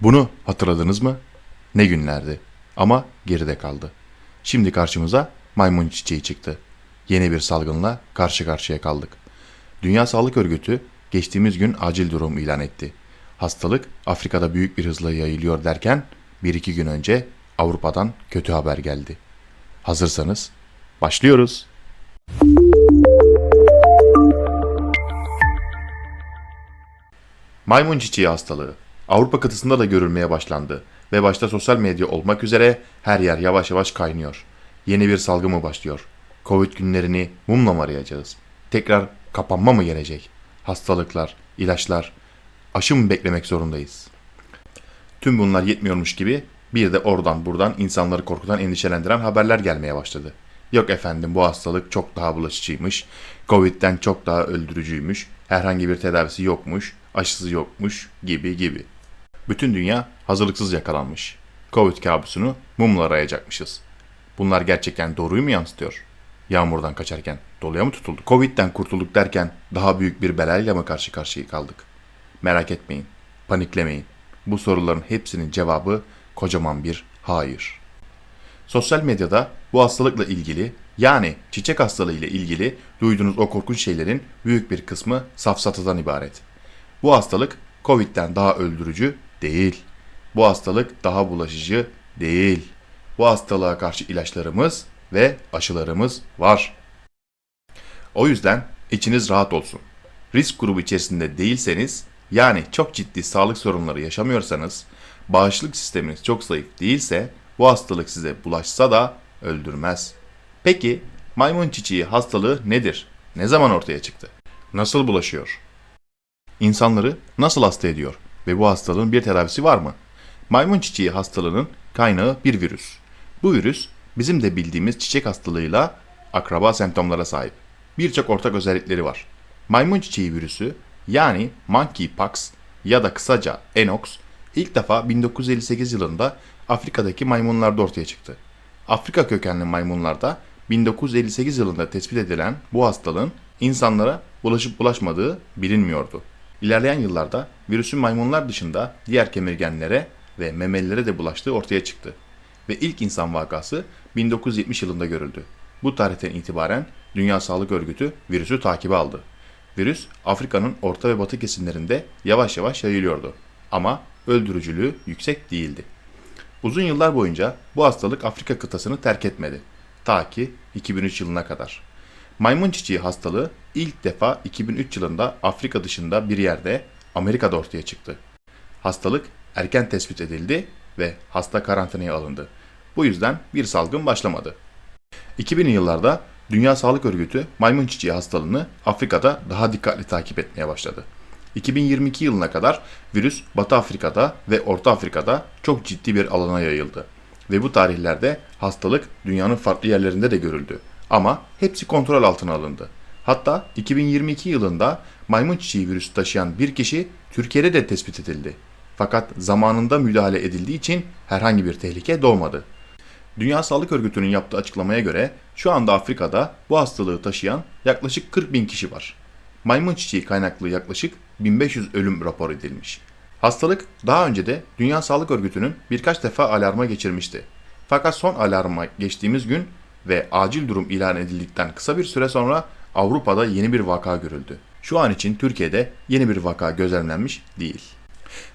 Bunu hatırladınız mı? Ne günlerdi. Ama geride kaldı. Şimdi karşımıza maymun çiçeği çıktı. Yeni bir salgınla karşı karşıya kaldık. Dünya Sağlık Örgütü geçtiğimiz gün acil durum ilan etti. Hastalık Afrika'da büyük bir hızla yayılıyor derken bir iki gün önce Avrupa'dan kötü haber geldi. Hazırsanız başlıyoruz. Maymun çiçeği hastalığı Avrupa kıtasında da görülmeye başlandı ve başta sosyal medya olmak üzere her yer yavaş yavaş kaynıyor. Yeni bir salgı mı başlıyor? Covid günlerini mumla mı arayacağız? Tekrar kapanma mı gelecek? Hastalıklar, ilaçlar, aşı mı beklemek zorundayız? Tüm bunlar yetmiyormuş gibi bir de oradan buradan insanları korkutan endişelendiren haberler gelmeye başladı. Yok efendim bu hastalık çok daha bulaşıcıymış, Covid'den çok daha öldürücüymüş, herhangi bir tedavisi yokmuş, aşısı yokmuş gibi gibi. Bütün dünya hazırlıksız yakalanmış. Covid kabusunu mumla arayacakmışız. Bunlar gerçekten doğruyu mu yansıtıyor? Yağmurdan kaçarken doluya mı tutuldu? Covid'den kurtulduk derken daha büyük bir belayla mı karşı karşıya kaldık? Merak etmeyin, paniklemeyin. Bu soruların hepsinin cevabı kocaman bir hayır. Sosyal medyada bu hastalıkla ilgili yani çiçek hastalığı ile ilgili duyduğunuz o korkunç şeylerin büyük bir kısmı safsatadan ibaret. Bu hastalık Covid'den daha öldürücü değil. Bu hastalık daha bulaşıcı değil. Bu hastalığa karşı ilaçlarımız ve aşılarımız var. O yüzden içiniz rahat olsun. Risk grubu içerisinde değilseniz, yani çok ciddi sağlık sorunları yaşamıyorsanız, bağışıklık sisteminiz çok zayıf değilse bu hastalık size bulaşsa da öldürmez. Peki maymun çiçeği hastalığı nedir? Ne zaman ortaya çıktı? Nasıl bulaşıyor? İnsanları nasıl hasta ediyor ve bu hastalığın bir tedavisi var mı? Maymun çiçeği hastalığının kaynağı bir virüs. Bu virüs bizim de bildiğimiz çiçek hastalığıyla akraba semptomlara sahip. Birçok ortak özellikleri var. Maymun çiçeği virüsü yani monkeypox ya da kısaca enox ilk defa 1958 yılında Afrika'daki maymunlarda ortaya çıktı. Afrika kökenli maymunlarda 1958 yılında tespit edilen bu hastalığın insanlara bulaşıp bulaşmadığı bilinmiyordu. İlerleyen yıllarda virüsün maymunlar dışında diğer kemirgenlere ve memelilere de bulaştığı ortaya çıktı. Ve ilk insan vakası 1970 yılında görüldü. Bu tarihten itibaren Dünya Sağlık Örgütü virüsü takibe aldı. Virüs Afrika'nın orta ve batı kesimlerinde yavaş yavaş yayılıyordu. Ama öldürücülüğü yüksek değildi. Uzun yıllar boyunca bu hastalık Afrika kıtasını terk etmedi. Ta ki 2003 yılına kadar. Maymun çiçeği hastalığı ilk defa 2003 yılında Afrika dışında bir yerde Amerika'da ortaya çıktı. Hastalık erken tespit edildi ve hasta karantinaya alındı. Bu yüzden bir salgın başlamadı. 2000'li yıllarda Dünya Sağlık Örgütü maymun çiçeği hastalığını Afrika'da daha dikkatli takip etmeye başladı. 2022 yılına kadar virüs Batı Afrika'da ve Orta Afrika'da çok ciddi bir alana yayıldı. Ve bu tarihlerde hastalık dünyanın farklı yerlerinde de görüldü. Ama hepsi kontrol altına alındı. Hatta 2022 yılında maymun çiçeği virüsü taşıyan bir kişi Türkiye'de de tespit edildi. Fakat zamanında müdahale edildiği için herhangi bir tehlike doğmadı. Dünya Sağlık Örgütü'nün yaptığı açıklamaya göre şu anda Afrika'da bu hastalığı taşıyan yaklaşık 40 bin kişi var. Maymun çiçeği kaynaklı yaklaşık 1500 ölüm rapor edilmiş. Hastalık daha önce de Dünya Sağlık Örgütü'nün birkaç defa alarma geçirmişti. Fakat son alarma geçtiğimiz gün ve acil durum ilan edildikten kısa bir süre sonra Avrupa'da yeni bir vaka görüldü. Şu an için Türkiye'de yeni bir vaka gözlemlenmiş değil.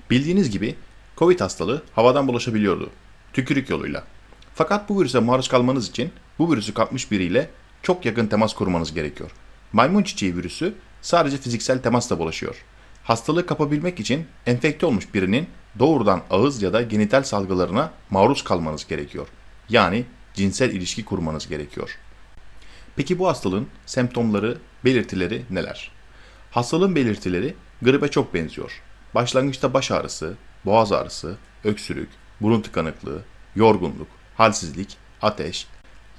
Bildiğiniz gibi Covid hastalığı havadan bulaşabiliyordu. Tükürük yoluyla. Fakat bu virüse maruz kalmanız için bu virüsü kapmış biriyle çok yakın temas kurmanız gerekiyor. Maymun çiçeği virüsü sadece fiziksel temasla bulaşıyor. Hastalığı kapabilmek için enfekte olmuş birinin doğrudan ağız ya da genital salgılarına maruz kalmanız gerekiyor. Yani cinsel ilişki kurmanız gerekiyor. Peki bu hastalığın semptomları, belirtileri neler? Hastalığın belirtileri gribe çok benziyor. Başlangıçta baş ağrısı, boğaz ağrısı, öksürük, burun tıkanıklığı, yorgunluk, halsizlik, ateş,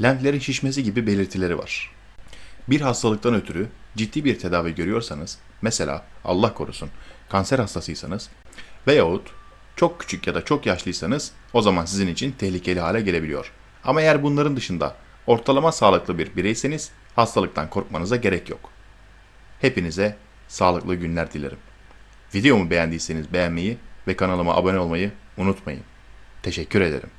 lenflerin şişmesi gibi belirtileri var. Bir hastalıktan ötürü ciddi bir tedavi görüyorsanız, mesela Allah korusun kanser hastasıysanız veyahut çok küçük ya da çok yaşlıysanız o zaman sizin için tehlikeli hale gelebiliyor. Ama eğer bunların dışında ortalama sağlıklı bir bireyseniz hastalıktan korkmanıza gerek yok. Hepinize sağlıklı günler dilerim. Videomu beğendiyseniz beğenmeyi ve kanalıma abone olmayı unutmayın. Teşekkür ederim.